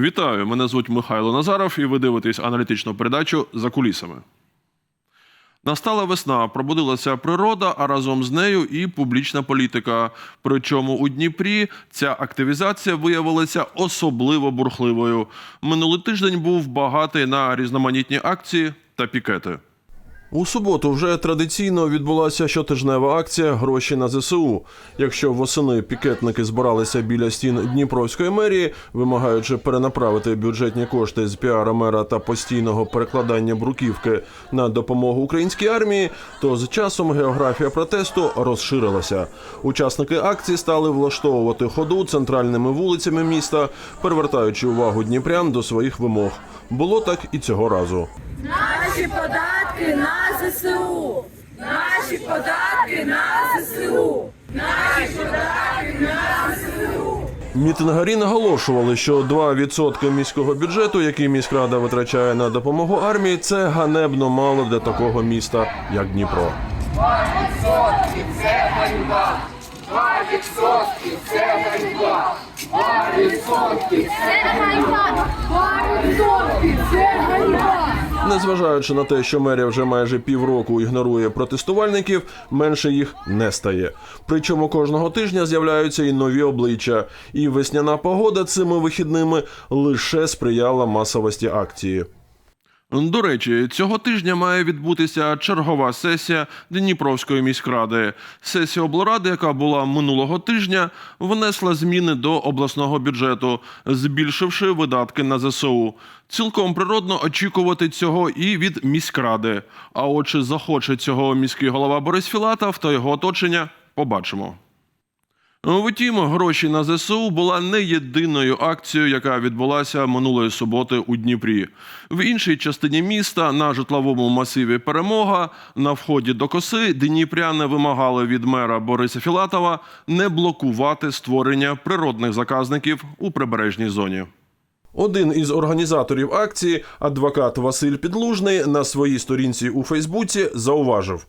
Вітаю! Мене звуть Михайло Назаров, і ви дивитесь аналітичну передачу за кулісами. Настала весна, пробудилася природа, а разом з нею і публічна політика. Причому у Дніпрі ця активізація виявилася особливо бурхливою. Минулий тиждень був багатий на різноманітні акції та пікети. У суботу вже традиційно відбулася щотижнева акція Гроші на ЗСУ. Якщо восени пікетники збиралися біля стін Дніпровської мерії, вимагаючи перенаправити бюджетні кошти з піара мера та постійного перекладання бруківки на допомогу українській армії, то з часом географія протесту розширилася. Учасники акції стали влаштовувати ходу центральними вулицями міста, перевертаючи увагу дніпрян до своїх вимог. Було так і цього разу. Наші податки на ЗСУ! Наші податки на ЗСУ! Наші податки на ЗСУ! Мітингарі наголошували, що 2% міського бюджету, який міськрада витрачає на допомогу армії, це ганебно мало для такого міста, як Дніпро. Це ганьба! Парадокси! Це ганьба! Незважаючи на те, що мерія вже майже півроку ігнорує протестувальників, менше їх не стає. Причому кожного тижня з'являються і нові обличчя, і весняна погода цими вихідними лише сприяла масовості акції. До речі, цього тижня має відбутися чергова сесія Дніпровської міськради. Сесія облради, яка була минулого тижня, внесла зміни до обласного бюджету, збільшивши видатки на ЗСУ. Цілком природно очікувати цього і від міськради. А от чи захоче цього міський голова Борис Філатов та його оточення, побачимо. Втім, гроші на ЗСУ була не єдиною акцією, яка відбулася минулої суботи у Дніпрі. В іншій частині міста на житловому масиві Перемога на вході до коси дніпряни вимагали від мера Бориса Філатова не блокувати створення природних заказників у прибережній зоні. Один із організаторів акції, адвокат Василь Підлужний, на своїй сторінці у Фейсбуці зауважив.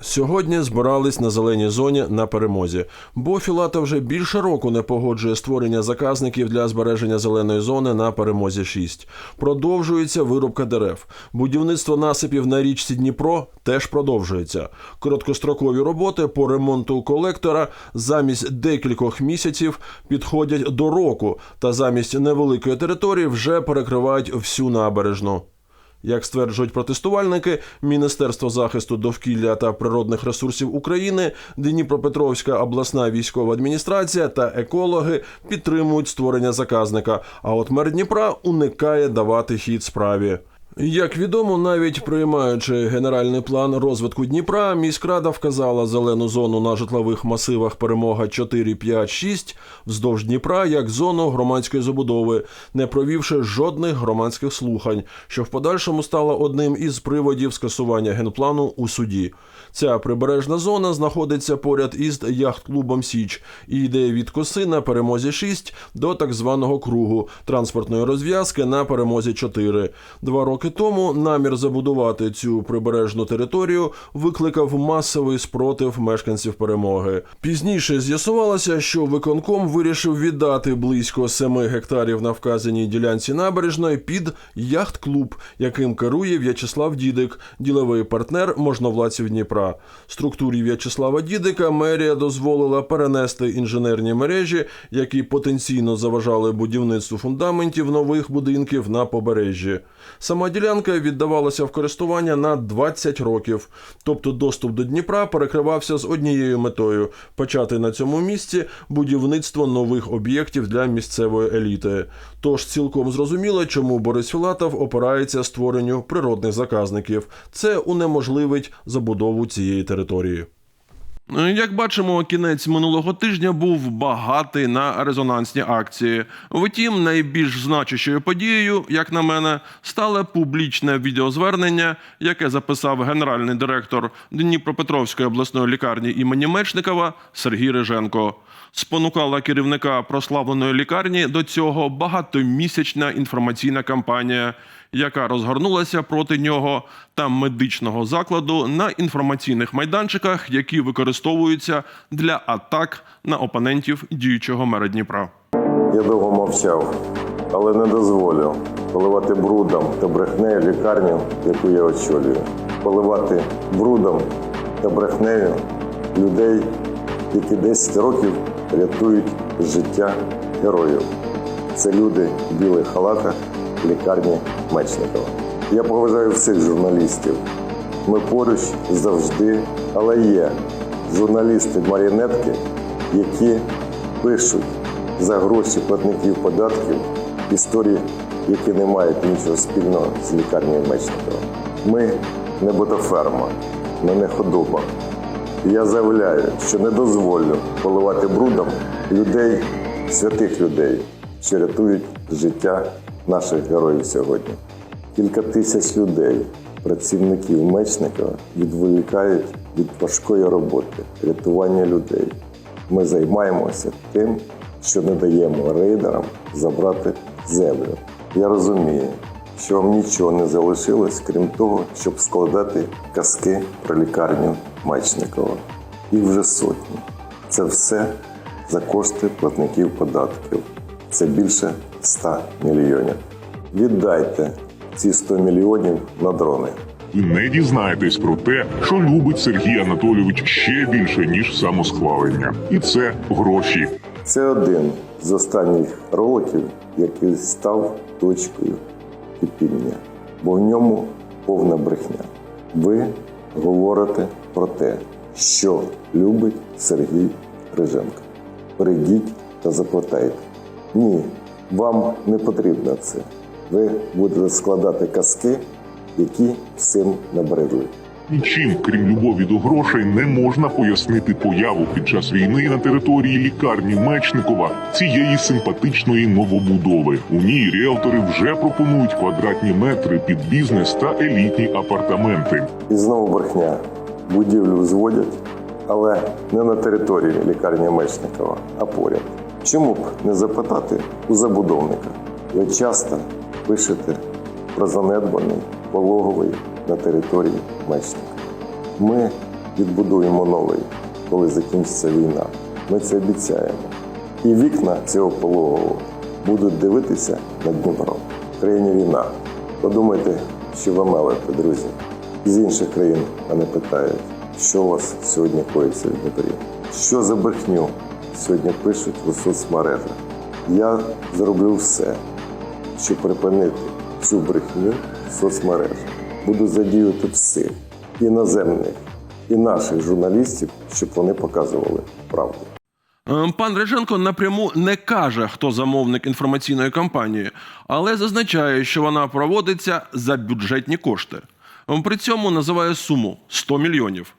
Сьогодні збирались на зеленій зоні на перемозі, бо Філата вже більше року не погоджує створення заказників для збереження зеленої зони на перемозі 6. Продовжується вирубка дерев. Будівництво насипів на річці Дніпро теж продовжується. Короткострокові роботи по ремонту колектора замість декількох місяців підходять до року, та замість невеликої території вже перекривають всю набережну. Як стверджують протестувальники, Міністерство захисту довкілля та природних ресурсів України, Дніпропетровська обласна військова адміністрація та екологи підтримують створення заказника. А от мер Дніпра уникає давати хід справі. Як відомо, навіть приймаючи генеральний план розвитку Дніпра, міськрада вказала зелену зону на житлових масивах перемога 4, 5, 6 вздовж Дніпра як зону громадської забудови, не провівши жодних громадських слухань, що в подальшому стало одним із приводів скасування генплану у суді. Ця прибережна зона знаходиться поряд із яхт-клубом Січ і йде від коси на перемозі 6 до так званого кругу транспортної розв'язки на перемозі 4. Два роки тому намір забудувати цю прибережну територію викликав масовий спротив мешканців перемоги. Пізніше з'ясувалося, що виконком вирішив віддати близько 7 гектарів на вказаній ділянці набережної під яхт-клуб, яким керує В'ячеслав Дідик, діловий партнер можновладців Дніпра. Структурі В'ячеслава Дідика мерія дозволила перенести інженерні мережі, які потенційно заважали будівництву фундаментів нових будинків на побережжі. Сама ділянка віддавалася в користування на 20 років, тобто доступ до Дніпра перекривався з однією метою почати на цьому місці будівництво нових об'єктів для місцевої еліти. Тож цілком зрозуміло, чому Борис Філатов опирається створенню природних заказників. Це унеможливить забудову цієї території. Як бачимо, кінець минулого тижня був багатий на резонансні акції. Втім, найбільш значущою подією, як на мене, стало публічне відеозвернення, яке записав генеральний директор Дніпропетровської обласної лікарні імені Мечникова Сергій Риженко. Спонукала керівника прославленої лікарні до цього багатомісячна інформаційна кампанія, яка розгорнулася проти нього та медичного закладу на інформаційних майданчиках, які використовуються для атак на опонентів діючого мера Дніпра. Я довго мовчав, але не дозволю поливати брудом та брехнею лікарню, яку я очолюю. Поливати брудом та брехнею людей, які 10 років рятують життя героїв. Це люди в білих халатах лікарні Мечникова. Я поважаю всіх журналістів. Ми поруч завжди, але є журналісти-маріонетки, які пишуть за гроші платників податків історії, які не мають нічого спільного з лікарнею Мечникова. Ми не ботоферма, ми не худоба. Я заявляю, що не дозволю поливати брудом людей, святих людей, що рятують життя наших героїв сьогодні. Кілька тисяч людей, працівників Мечникова, відволікають від важкої роботи, рятування людей. Ми займаємося тим, що не даємо рейдерам забрати землю. Я розумію, що вам нічого не залишилось, крім того, щоб складати казки про лікарню Мечникова. Їх вже сотні. Це все за кошти платників податків. Це більше 100 мільйонів. Віддайте ці 100 мільйонів на дрони. Не дізнаєтесь про те, що любить Сергій Анатолійович ще більше ніж самосхвалення, і це гроші. Це один з останніх роликів, який став точкою кипіння, бо в ньому повна брехня. Ви говорите про те, що любить Сергій Риженко. Прийдіть та заплатайте. Ні, вам не потрібно це. Ви будете складати казки, які всім набридли. Нічим, крім любові до грошей, не можна пояснити появу під час війни на території лікарні Мечникова цієї симпатичної новобудови. У ній ріелтори вже пропонують квадратні метри під бізнес та елітні апартаменти. І знову брехня. Будівлю зводять, але не на території лікарні Мечникова, а поряд. Чому б не запитати у забудовника? Ви часто пишете про занедбаний пологовий на території Мечникова. Ми відбудуємо новий, коли закінчиться війна. Ми це обіцяємо. І вікна цього пологового будуть дивитися на Дніпро. Країні війна. Подумайте, що ви мелите, друзі. З інших країн мене питають, що у вас сьогодні коїться в Дніпрі. Що за брехню сьогодні пишуть у соцмережах. Я зроблю все, щоб припинити цю брехню в соцмережах. Буду задіювати всіх іноземних і наших журналістів, щоб вони показували правду. Е, Пан Реженко напряму не каже, хто замовник інформаційної кампанії, але зазначає, що вона проводиться за бюджетні кошти. Е, При цьому називає суму 100 мільйонів.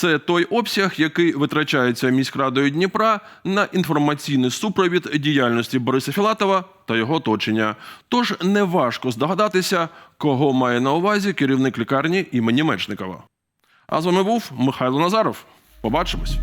Це той обсяг, який витрачається міськрадою Дніпра на інформаційний супровід діяльності Бориса Філатова та його оточення. Тож неважко здогадатися, кого має на увазі керівник лікарні імені Мечникова. А з вами був Михайло Назаров. Побачимось.